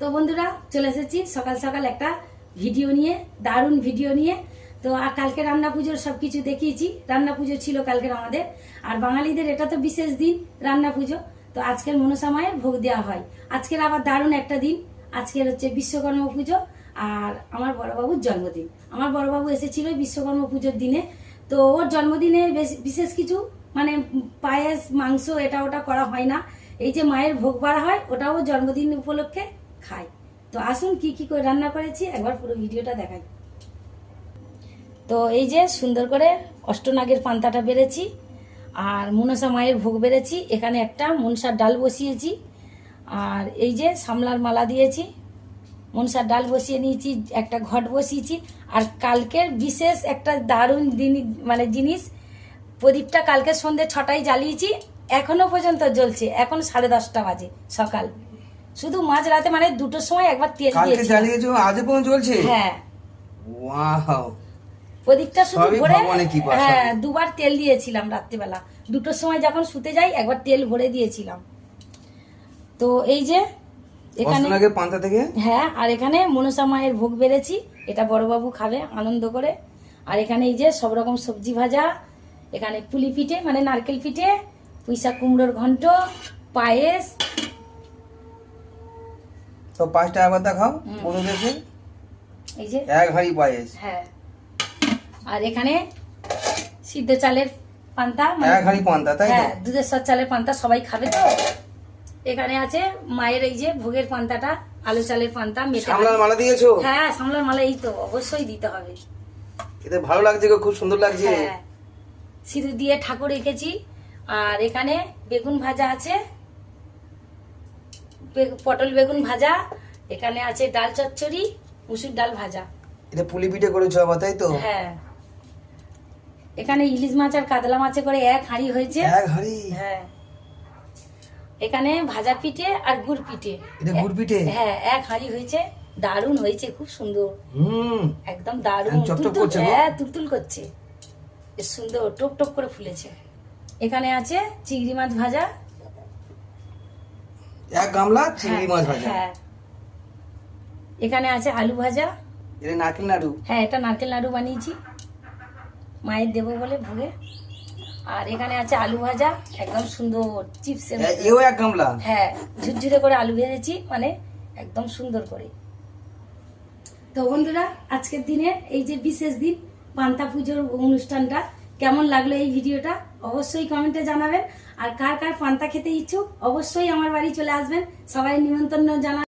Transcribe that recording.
তো বন্ধুরা, চলে এসেছি সকাল সকাল একটা ভিডিও নিয়ে, দারুণ ভিডিও নিয়ে। তো আর কালকে রান্না পুজোর সবকিছু দেখিয়েছি। রান্না পুজো ছিল কালকের আমাদের। আর বাঙালিদের এটা তো বিশেষ দিন, রান্না পুজো। তো আজকের মনসা মায়ের ভোগ দেওয়া হয়। আজকের আবার দারুণ একটা দিন। আজকের হচ্ছে বিশ্বকর্মা পুজো আর আমার বড়বাবুর জন্মদিন। আমার বড়বাবু এসেছিল বিশ্বকর্মা পুজোর দিনে। তো ওর জন্মদিনে বেশ- বিশেষ কিছু মানে পায়েস, মাংস, এটা ওটা করা হয় না। এই যে মায়ের ভোগ বাড়া হয়, ওটাও জন্মদিন উপলক্ষে খায় তো আসুন কি কি করে রান্না করেছি, একবার পুরো ভিডিওটা দেখাই। তো এই যে সুন্দর করে অষ্টনাগের পান্তাটা বেড়েছি, আর মনসা মায়ের ভোগ বেড়েছি, এখানে একটা মনসার ডাল বসিয়েছি, আর এই যে সামলার মালা দিয়েছি, মনসার ডাল বসিয়ে নিয়েছি, একটা ঘট বসিয়েছি, আর কালকের বিশেষ একটা দারুণ দিন মানে জিনিস, প্রদীপটা কালকে সন্ধ্যে ছটায় জ্বালিয়েছি, এখনও পর্যন্ত জ্বলছে, এখন সাড়ে দশটা বাজে সকাল। শুধু মাঝ রাতে মানে দুটোর সময় একবার তেল কালকে দিয়েছি জ্বালিয়েছো আজও পর্যন্ত চলছে? হ্যাঁ। ওয়াও। প্রদীপটা শুধু সবই ভরে ভগবানের কৃপা, হ্যাঁ দুবার তেল দিয়েছিলাম রাত্রিবেলা। দুটোর সময় যখন শুতে যাই একবার তেল ভরে দিয়েছিলাম। তো এই যে এখানে পান্তা থেকে? হ্যাঁ আর এখানে মনসা মায়ের ভোগ বেড়েছি। এটা বড়বাবু খাবে আনন্দ করে। আর এখানে এই যে সব রকম সবজি ভাজা এখানে পুলি পিঠে মানে নারকেল পিঠে পুঁইশা কুমড়োর ঘন্ট পায়েস তো পাঁচটা একবার দেখাও বন্ধুদেরকে এই যে। এক হাঁড়ি পায়েস। হ্যাঁ। আর এখানে সিদ্ধ চালের পান্তা মানে এক হাঁড়ি পান্তা তাই হ্যাঁ দুধের সর চালের পান্তা সবাই খাবে তো? এখানে আছে মায়ের এই যে ভোগের পান্তাটা আলু চালের পান্তা সামলার মালা দিয়েছ? হ্যাঁ সামলার মালা এই তো অবশ্যই দিতে হবে। এতে ভালো লাগছে গো, খুব সুন্দর লাগছে। হ্যাঁ। সিঁদুর দিয়ে ঠাকুর রেখেছি আর এখানে বেগুন ভাজা আছে পটল বেগুন ভাজা এখানে আছে ডাল চচ্চড়ি মুসুর ডাল ভাজা। এটা পুলি পিঠে করেছ আবার তাই তো? হ্যাঁ। এখানে ইলিশ মাছ আর কাতলা মাছে করে এক হাঁড়ি হয়েছে। এক হাঁড়ি? হ্যাঁ। এখানে ভাজা পিঠে আর গুড় পিঠে। এটা গুড় পিঠে? হ্যাঁ এক হাঁড়ি হয়েছে। দারুণ হয়েছে খুব সুন্দর। হুম। একদম দারুণ। হ্যাঁ তুলতুল করছে। সুন্দর টোপ টোপ করে ফুলেছে। এখানে আছে চিংড়ি মাছ ভাজা। এক গামলা চিংড়ি মাছ ভাজা। হ্যাঁ। এখানে আছে আলু ভাজা। এটা নারকেল নাড়ু হ্যাঁ এটা নারকেল নাড়ু বানিয়েছি। মায়ের দেবো বলে ভোগে। আর এখানে আছে আলু ভাজা একদম সুন্দর চিপসের এও এক গামলা? হ্যাঁ ঝুরঝুরে করে আলু ভেজেছি মানে একদম সুন্দর করে। তো বন্ধুরা আজকের দিনে এই যে বিশেষ দিন পান্তা পুজোর অনুষ্ঠানটা কেমন লাগল এই ভিডিওটা? অবশ্যই কমেন্টে জানাবেন। আর কার কার পান্তা খেতে ইচ্ছুক, অবশ্যই আমার বাড়ি চলে আসবেন। সবাই নিমন্ত্রণ জানা